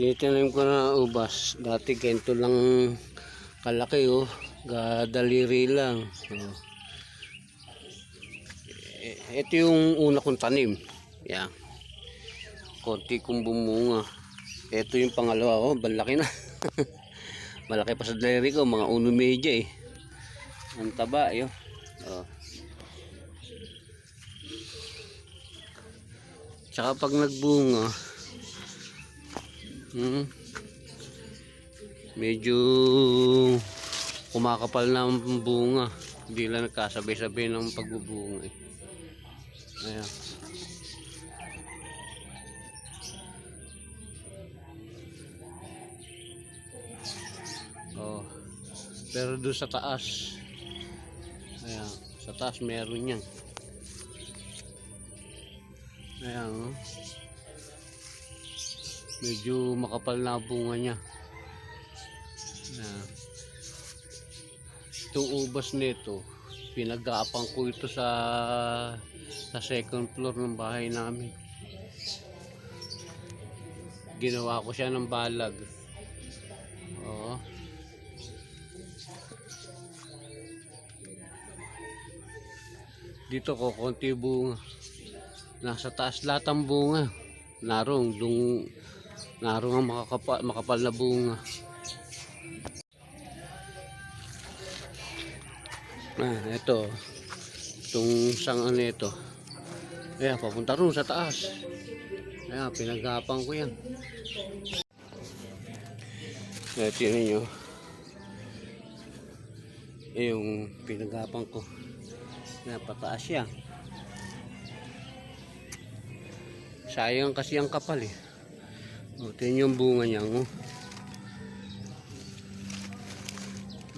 Tinitanim ko na ubas. Dati ganito lang kalaki oh. Gadaliri lang. Oh. Eh, Ito yung una kong tanim. Yan. Konti kong bumunga. Ito yung pangalawa oh. Balaki na. Malaki pa sa daliri ko. Mga uno medya eh. Ang taba yun. Oh. Tsaka pag nagbunga, hmm, medyo kumakapal na ang bunga. Hindi lang nagkasabay-sabay ng pagbubunga eh. Ayan. Oh. Pero doon sa taas, ayan, sa taas meron yan. Ayan, oh. Medyo makapal na bunga niya. Ayan. Itong ubas nito, pinag-aapang ko ito sa sa second floor ng bahay namin. Ginawa ko siya ng balag. Oo. Dito ko konti bunga. Nasa taas lahat ang bunga. Narong, dung, narong ang makakapa, makapal na bunga. Ah, ito. Itong isang ano ito. Ayan, papunta rin sa taas. Ayan, pinagapang ko yan. Ayan, tinan nyo. Ayan, yung pinagapang ko. Ayan, pataas yan. Sayang kasi ang kapal eh. O, tingnan yung bunga niya. Oh.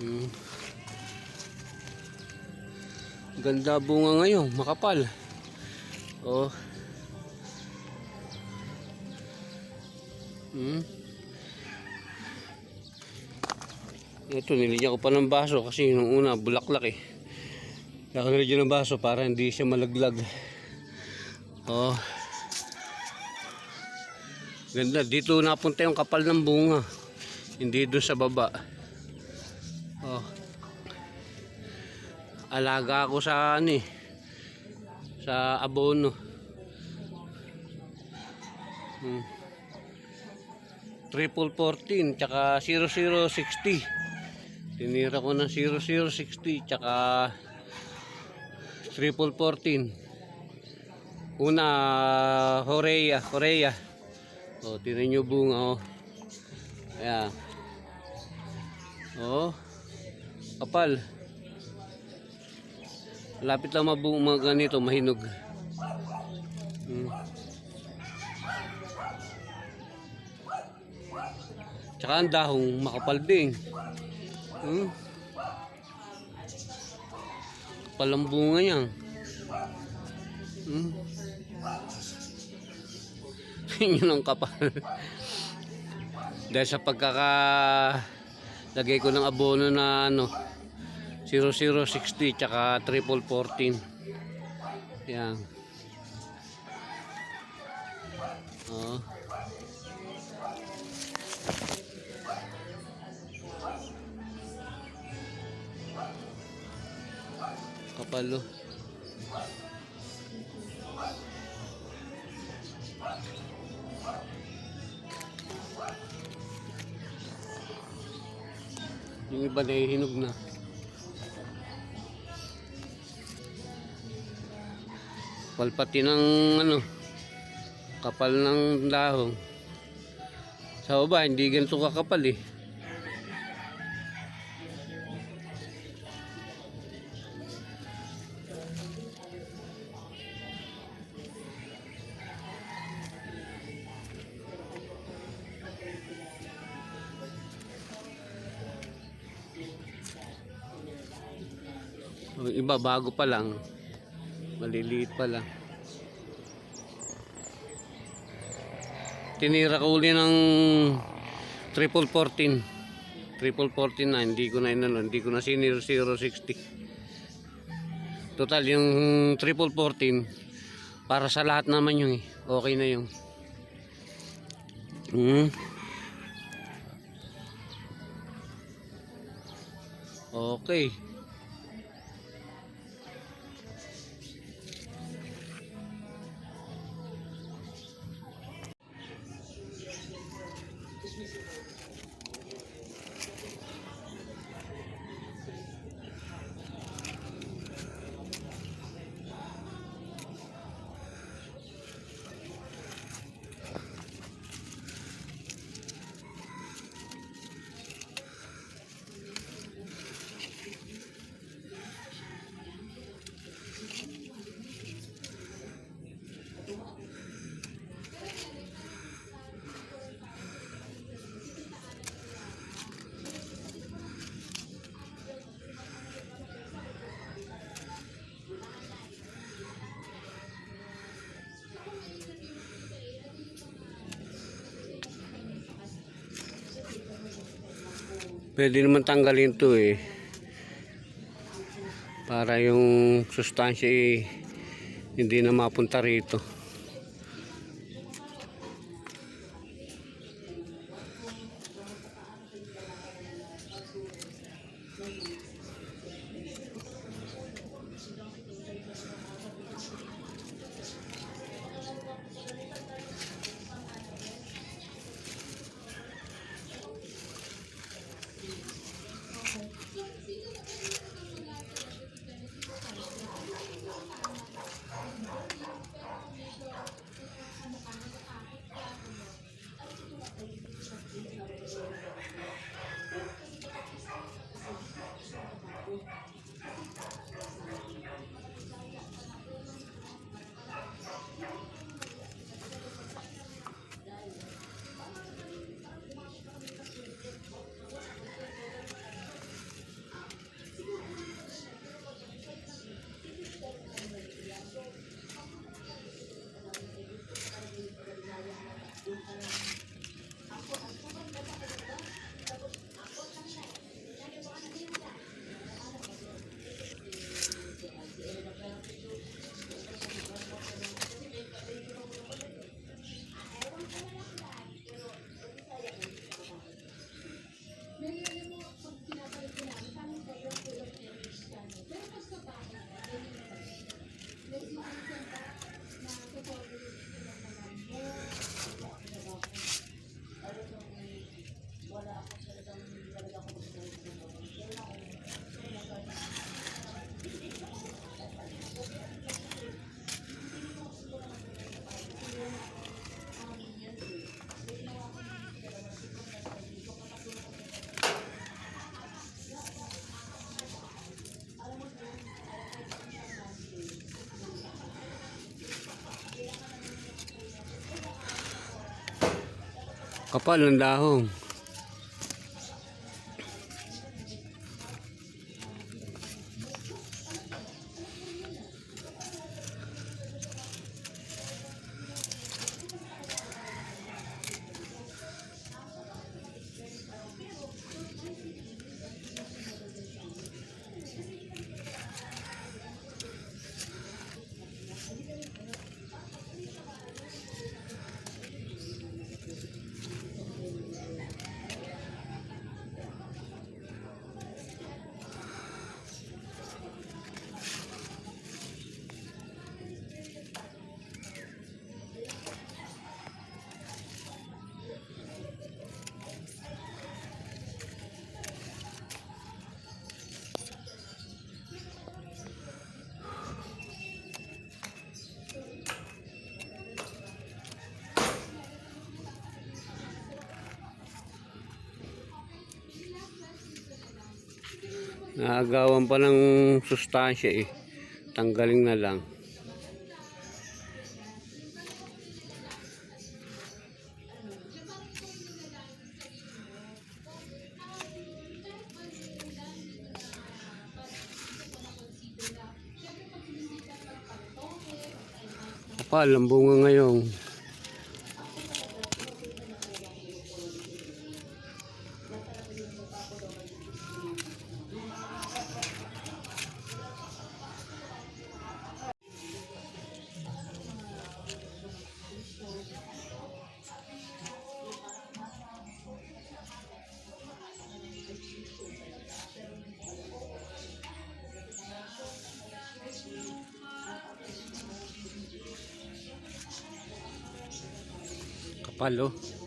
Hmm. Ganda bunga ngayon, makapal. Oh. Hmm. Ito, nilagyan ko pa ng baso kasi nung una, bulaklak eh. Kaya ko nilagyan ng baso para hindi siya malaglag. Oh. Ganda. Dito napunta yung kapal ng bunga. Hindi doon sa baba. Oh. Alaga ako sa ano eh. Sa abono. Hmm. Triple 14 tsaka 0060. Tinira ko ng 0060 tsaka triple 14. Una Horea, Horea. Oh, tinan nyo bunga oh. Ayan. Oh. Kapal. Lapit lang mabung mga ganito, mahinog. Hmm. Tsaka ang dahong makapal din. Hmm. Kapal ang bunga niyan. Hmm. Yun ang kapal. Dahil sa pagkaka lagay ko ng abono na ano 0060 tsaka triple 14. Yan. Oh. Kapalo. Yung iba na hinog na. Palpati ng ano, kapal ng dahong. Sa baba, hindi ganito kakapal eh. Yung iba bago pa lang. Maliliit pa lang. Tinira ko uli ng triple 14. Triple 14 na. Hindi ko na inano. Hindi ko na sinir 060. Total yung triple 14 para sa lahat naman yung eh. Okay na yung. Hmm. Okay. Pwede naman tanggalin to eh. Para yung sustansya eh, hindi na mapunta rito. Kapal ng dahong. Naagawan pa ng sustansya eh. Tanggalin na lang. Kapal ang bunga ngayon. Kapal oh.